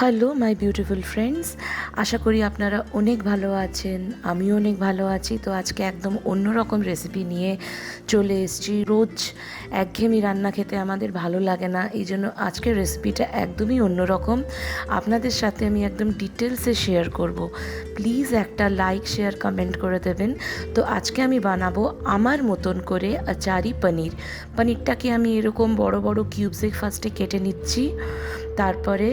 Hello my beautiful friends আশা করি আপনারা অনেক ভালো আছেন, আমিও অনেক ভালো আছি। তো আজকে একদম অন্যরকম রেসিপি নিয়ে চলে এসেছি। রোজ একঘেয়েমি রান্না খেতে আমাদের ভালো লাগে না, এই জন্য আজকের রেসিপিটা একদমই অন্যরকম। আপনাদের সাথে আমি একদম ডিটেলসে শেয়ার করব। প্লিজ একটা লাইক শেয়ার কমেন্ট করে দেবেন। তো আজকে আমি বানাবো আমার মতন করে আচারি পনির। পনিরটাকে আমি এরকম বড় বড় কিউবসে ফার্স্টে কেটে নিচ্ছি। তারপরে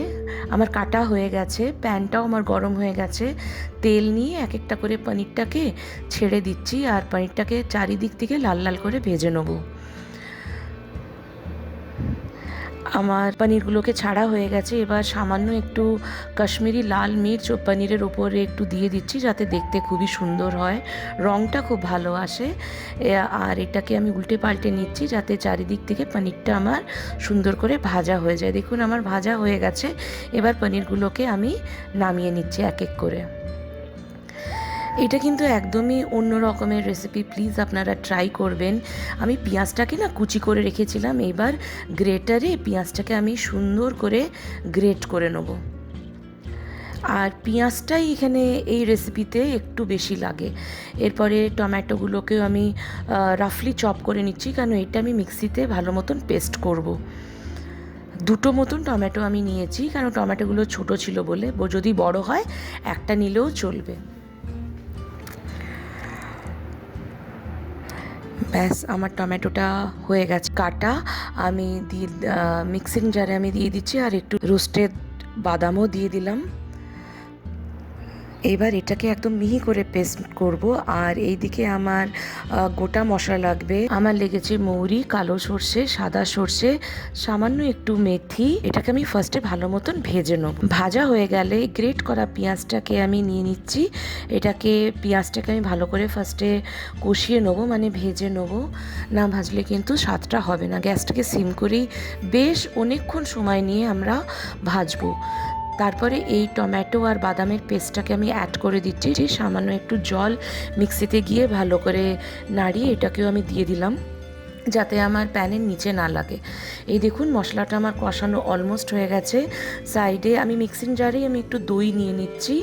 আমার কাটা হয়ে গেছে, প্যানটাও আমার গরম হয়ে গেছে। তেল নিয়ে এক একটা করে পনিরটাকে ছেড়ে দিচ্ছি আর পনিরটাকে চারিদিক থেকে লাল লাল করে ভেজে নেব। আমার পনিরগুলোকে ছাড়া হয়ে গেছে। এবার সামান্য একটু কাশ্মীরি লাল মির্চ ও পনিরের ওপরে একটু দিয়ে দিচ্ছি যাতে দেখতে খুবই সুন্দর হয়। রঙটা খুব ভালো আসে। আর এটাকে আমি উল্টে পাল্টে নিচ্ছি যাতে চারিদিক থেকে পনিরটা আমার সুন্দর করে ভাজা হয়ে যায়। দেখুন, আমার ভাজা হয়ে গেছে। এবার পনিরগুলোকে আমি নামিয়ে নিচ্ছি এক এক করে। এটা কিন্তু একদমই অন্য রকমের রেসিপি প্লিজ আপনারা ট্রাই করবেন। আমি পেঁয়াজটাকে না কুচি করে রেখেছিলাম, এবার গ্রেটারে পেঁয়াজটাকে আমি সুন্দর করে গ্রেট করে নেব। আর পেঁয়াজটাই এখানে এই রেসিপিতে একটু বেশি লাগে। এরপরে টমেটোগুলোকেও আমি রাফলি চপ করে নিচ্ছি, কারণ এটা আমি মিক্সিতে ভালো মতন পেস্ট করব। দুটো মতন টমেটো আমি নিয়েছি, কারণ টমেটোগুলো ছোট ছিল বলে যদি বড় হয়, একটা নিলেও চলবে। ব্যাস, আমার টমেটোটা হয়ে গেছে। কাটা, আমি দিয়ে মিক্সিং জারে আমি দিয়ে দিচ্ছি আর একটু রোস্টেড বাদামও দিয়ে দিলাম। এবার এটাকে একদম মিহি করে পেস্ট করব, আর এইদিকে আমার গোটা মশলা লাগবে। আমার লেগেছে মৌরি, কালো সর্ষে, সাদা সর্ষে, সামান্য একটু মেথি। এটাকে আমি ফার্স্টে ভালো মতন ভেজে নেব। ভাজা হয়ে গেলে গ্রেট করা পেঁয়াজটাকে আমি নিয়ে নিচ্ছি। এটাকে, পেঁয়াজটাকে আমি ভালো করে ফার্স্টে কষিয়ে নেব মানে ভেজে নেব। না ভাজলে কিন্তু স্বাদটা হবে না। গ্যাসটাকে সিম করেই বেশ অনেকক্ষণ সময় নিয়ে আমরা ভাজবো। তারপরে এই টমেটো আর বাদামের পেস্টটাকে আমি অ্যাড করে দিচ্ছি। যে সামান্য একটু জল মিক্সিতে গিয়ে ভালো করে নাড়িয়ে এটাকেও আমি দিয়ে দিলাম, যাতে আমার প্যানের নিচে না লাগে। এই দেখুন, মশলাটা আমার কষানো অলমোস্ট হয়ে গেছে। সাইডে আমি মিক্সিং জারেই আমি একটু দই নিয়ে নিচ্ছি।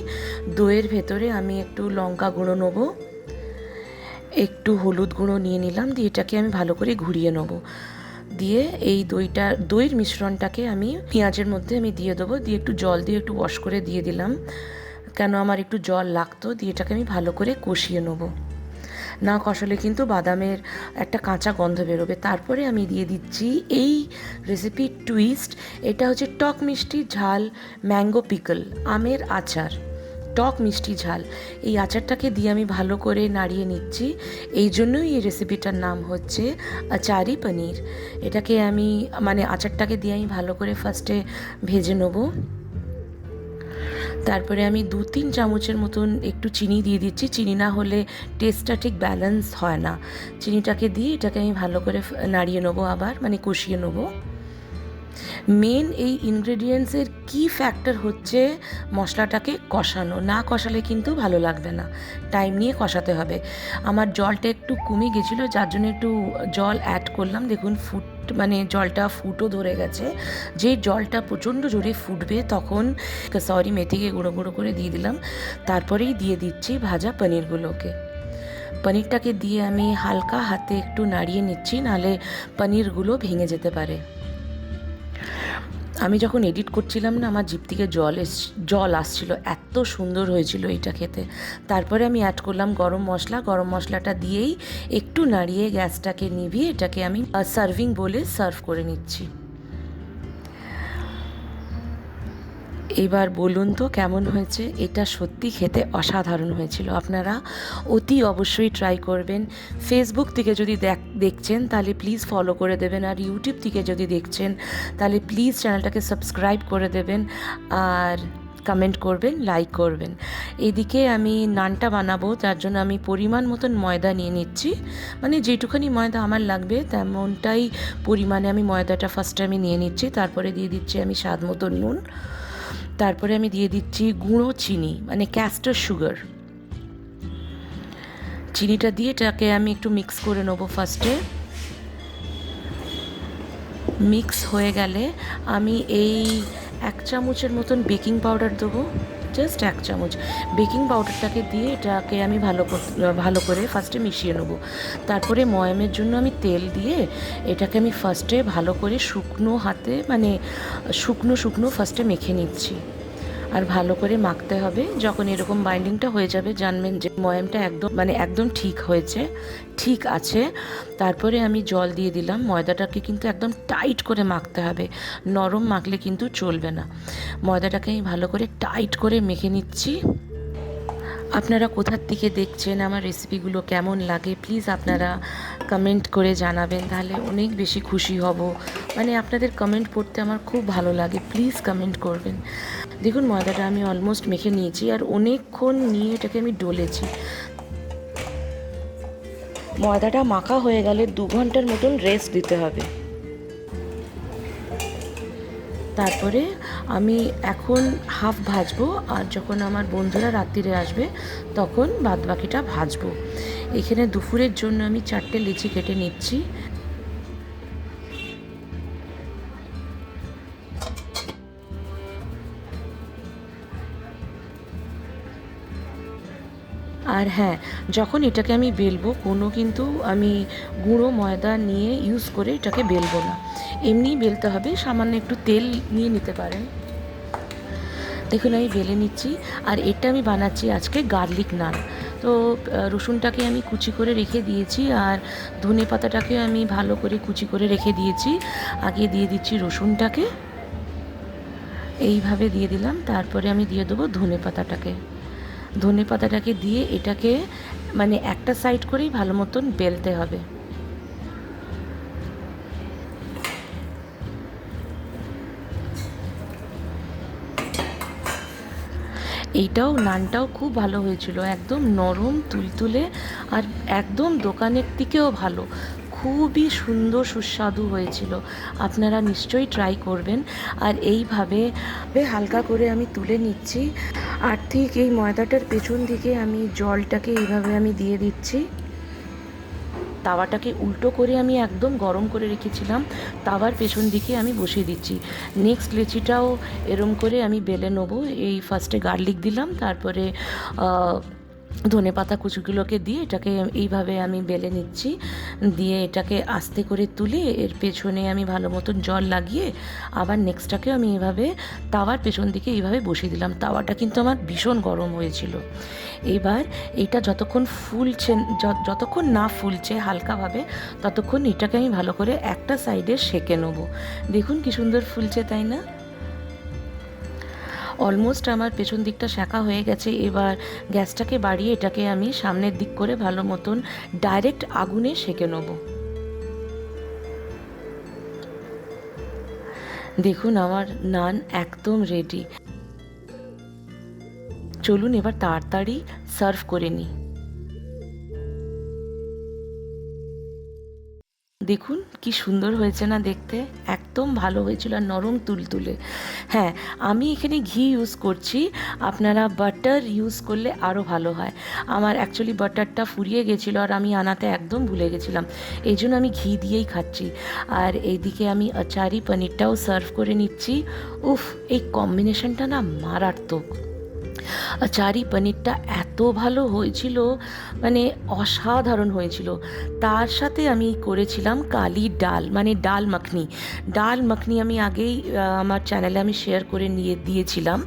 দইয়ের ভেতরে আমি একটু লঙ্কা গুঁড়ো নেব। একটু হলুদ গুঁড়ো নিয়ে নিলাম, দিয়ে এটাকে আমি ভালো করে ঘুরিয়ে নেব। দিয়ে এই দইটা, দইয়ের মিশ্রণটাকে আমি পেঁয়াজের মধ্যে আমি দিয়ে দেবো। দিয়ে একটু জল দিয়ে একটু ওয়াশ করে দিয়ে দিলাম। কেন আমার একটু জল লাগতো, দিয়ে এটাকে আমি ভালো করে কষিয়ে নেব। না কষালে কিন্তু বাদামের একটা কাঁচা গন্ধ বেরোবে। তারপরে আমি দিয়ে দিচ্ছি এই রেসিপির টুইস্ট এটা হচ্ছে টক মিষ্টি ঝাল ম্যাঙ্গো পিকল আমের আচার। টক মিষ্টি ঝাল। এই আচারটাকে দিয়ে আমি ভালো করে নাড়িয়ে নিচ্ছি। এই জন্যই এই রেসিপিটার নাম হচ্ছে আচারি পনির। এটাকে আমি মানে আচারটাকে দিয়ে আমি ভালো করে ফার্স্টে ভেজে নেব। তারপরে আমি দু তিন চামচের মতন একটু চিনি দিয়ে দিচ্ছি। চিনি না হলে টেস্টটা ঠিক ব্যালেন্স হয় না। চিনিটাকে দিয়ে এটাকে আমি ভালো করে নাড়িয়ে নেব আবার মানে কষিয়ে নেব। মেন এই ইনগ্রেডিয়েন্টসের কি ফ্যাক্টর হচ্ছে মশলাটাকে কষানো? না কষালে কিন্তু ভালো লাগবে না। টাইম নিয়ে কষাতে হবে। আমার জলটা একটু কমে গেছিল, যার জন্য একটু জল অ্যাড করলাম। দেখুন ফুট মানে জলটা ফুটো ধরে গেছে। যে জলটা প্রচণ্ড জোরে ফুটবে, তখন সরি মেথিকে গুঁড়ো গুঁড়ো করে দিয়ে দিলাম। তারপরেই দিয়ে দিচ্ছি ভাজা পনিরগুলোকে। পনিরটাকে দিয়ে আমি হালকা হাতে একটু নাড়িয়ে নিচ্ছি, নাহলে পনিরগুলো ভেঙে যেতে পারে। আমি যখন এডিট করছিলাম না, আমার জিপ থেকে জল এস, জল আসছিল, এত সুন্দর হয়েছিল এটা খেতে। তারপরে আমি অ্যাড করলাম গরম মশলা, গরম মশলাটা দিয়েই একটু নাড়িয়ে গ্যাসটাকে নিভিয়ে এটাকে আমি সার্ভিং বলে সার্ভ করে নিচ্ছি। এবার বলুন তো কেমন হয়েছে? এটা সত্যি খেতে অসাধারণ হয়েছিল। আপনারা অতি অবশ্যই ট্রাই করবেন। ফেসবুক থেকে যদি দেখ- দেখছেন, তাহলে প্লিজ ফলো করে দেবেন। আর ইউটিউব থেকে যদি দেখছেন, তাহলে প্লিজ চ্যানেলটাকে সাবস্ক্রাইব করে দেবেন। আর কমেন্ট করবেন লাইক করবেন। এদিকে আমি নানটা বানাবো, তার জন্য আমি পরিমাণ মতন ময়দা নিয়ে নিচ্ছি। মানে যেটুখানি ময়দা আমার লাগবে, তেমনটাই পরিমাণে আমি ময়দাটা ফার্স্টে আমি নিয়ে নিচ্ছি। তারপরে দিয়ে দিচ্ছি আমি স্বাদ মতন নুন। তারপরে আমি দিয়ে দিচ্ছি গুঁড়ো চিনি মানে ক্যাস্টার সুগার চিনিটা দিয়ে এটাকে আমি একটু মিক্স করে নেব ফার্স্টে মিক্স হয়ে গেলে আমি এই এক চামচের মতন বেকিং পাউডার দেবো। জাস্ট এক চামচ বেকিং পাউডারটাকে দিয়ে এটাকে আমি ভালো ভালো করে ফার্স্টে মিশিয়ে নেব। তারপরে ময়ামের জন্য আমি তেল দিয়ে এটাকে আমি ফার্স্টে ভালো করে শুকনো হাতে মানে শুকনো শুকনো ফার্স্টে মেখে নিচ্ছি। আর ভালো করে মাখতে হবে। যখন এরকম বাইন্ডিংটা হয়ে যাবে, জানবেন যে ময়ামটা একদম মানে একদম ঠিক হয়েছে, ঠিক আছে। তারপরে আমি জল দিয়ে দিলাম। ময়দাটাকে কিন্তু একদম টাইট করে মাখতে হবে। নরম মাখলে কিন্তু চলবে না। ময়দাটাকে আমি ভালো করে টাইট করে মেখে নিচ্ছি। আপনারা কোথার থেকে দেখছেন, আমার রেসিপিগুলো কেমন লাগে? প্লিজ আপনারা কমেন্ট করে জানাবেন, তাহলে অনেক বেশি খুশি হব। মানে আপনাদের কমেন্ট পড়তে আমার খুব ভালো লাগে। প্লিজ কমেন্ট করবেন। দেখুন ময়দাটা আমি অলমোস্ট মেখে নিয়েছি আর অনেকক্ষণ নিয়ে এটাকে আমি ডলেছি। ময়দাটা মাখা হয়ে গেলে দু ঘণ্টার মতন রেস্ট দিতে হবে। তারপরে আমি এখন হাফ ভাজবো আর যখন আমার বন্ধুরা রাত্রিরে আসবে, তখন বাদবাকিটা ভাজবো। এখানে দুপুরের জন্য আমি চারটে লিচি কেটে নিচ্ছি। আর হ্যাঁ যখন এটাকে আমি বেলবো, কোনো কিন্তু আমি গুঁড়ো ময়দা নিয়ে ইউজ করে এটাকে বেলবো না। এমনিই বেলতে হবে, সামান্য একটু তেল নিয়ে নিতে পারেন। দেখুন, আমি বেলে নিচ্ছি, আর এটা আমি বানাচ্ছি আজকে গার্লিক নান। তো রসুনটাকে আমি কুচি করে রেখে দিয়েছি, আর ধনে পাতাটাকে আমি ভালো করে কুচি করে রেখে দিয়েছি। আগে দিয়ে দিচ্ছি রসুনটাকে। এইভাবে দিয়ে দিলাম, তারপরে আমি দিয়ে দেবো ধনে পাতাটাকে। ধনে পাতাটাকে দিয়ে এটাকে মানে একটা সাইড করেই ভালো মতন বেলতে হবে। এইটাও, নানটাও খুব ভালো হয়েছিল, একদম নরম, তুলতুলে, আর একদম দোকানের থেকেও ভালো। খুবই সুন্দর, সুস্বাদু হয়েছিল। আপনারা নিশ্চয়ই ট্রাই করবেন। আর এইভাবে হালকা করে আমি তুলে নিচ্ছি। আর ঠিক এই ময়দাটার পেছন দিকে আমি জলটাকে এইভাবে আমি দিয়ে দিচ্ছি। তাওয়াটাকে উল্টো করে আমি একদম গরম করে রেখেছিলাম। তাওয়ার পেছন দিকে আমি বসিয়ে দিচ্ছি। নেক্সট লেচিটাও এরম করে আমি বেলে নেব। এই ফার্স্টে গার্লিক দিলাম, তারপরে ধনে পাতা কুচিগুলোকে দিয়ে এটাকে এইভাবে আমি বেলে নিচ্ছি। দিয়ে এটাকে আস্তে করে তুলে এর পেছনে আমি ভালো মতন জল লাগিয়ে আবার নেক্সটটাকে আমি এভাবে তাওয়ার পেছন দিকে এইভাবে বসিয়ে দিলাম। তাওয়াটা কিন্তু আমার ভীষণ গরম হয়েছিল। এবার এটা যতক্ষণ ফুলছে যতক্ষণ না ফুলছে হালকাভাবে, ততক্ষণ এটাকে আমি ভালো করে একটা সাইডে সেঁকে নেব। দেখুন কি সুন্দর ফুলছে, তাই না? অলমোস্ট আমার পেছন দিকটা শাঁকা হয়ে গেছে। এবার গ্যাসটাকে বাড়িয়ে এটাকে আমি সামনের দিক করে ভালো মতন ডাইরেক্ট আগুনে সেঁকে নেব। দেখুন, আমার নান একদম রেডি চলুন এবার তাড়াতাড়ি সার্ভ করে নিই। দেখুন কি সুন্দর হয়েছে না দেখতে। একদম ভালো হয়েছিল আর নরম তুলতুলে। হ্যাঁ আমি এখানে ঘি ইউজ করছি। আপনারা বাটার ইউজ করলে আরও ভালো হয়। আমার অ্যাকচুয়ালি বাটারটা ফুরিয়ে গেছিল আর আমি আনাতে একদম ভুলে গেছিলাম। এই জন্য আমি ঘি দিয়েই খাচ্ছি। আর এইদিকে আমি আচারি পনিরটাও সার্ভ করে নিচ্ছি। উফ, এই কম্বিনেশনটা না মারাত্মক। আচারি পনিরটা এত ভালো হয়েছিল মানে অসাধারণ হয়েছিল। তার সাথে আমি করেছিলাম কালি ডাল মানে ডাল মাখনি। ডাল মাখনি আমি আগেই আমার চ্যানেলে আমি শেয়ার করে নিয়ে দিয়েছিলাম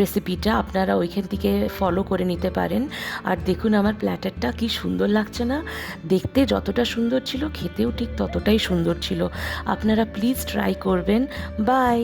রেসিপিটা আপনারা ওইখান থেকে ফলো করে নিতে পারেন। আর দেখুন আমার প্ল্যাটারটা কি সুন্দর লাগছে না। দেখতে যতটা সুন্দর ছিল, খেতেও ঠিক ততটাই সুন্দর ছিল। আপনারা প্লিজ ট্রাই করবেন। বাই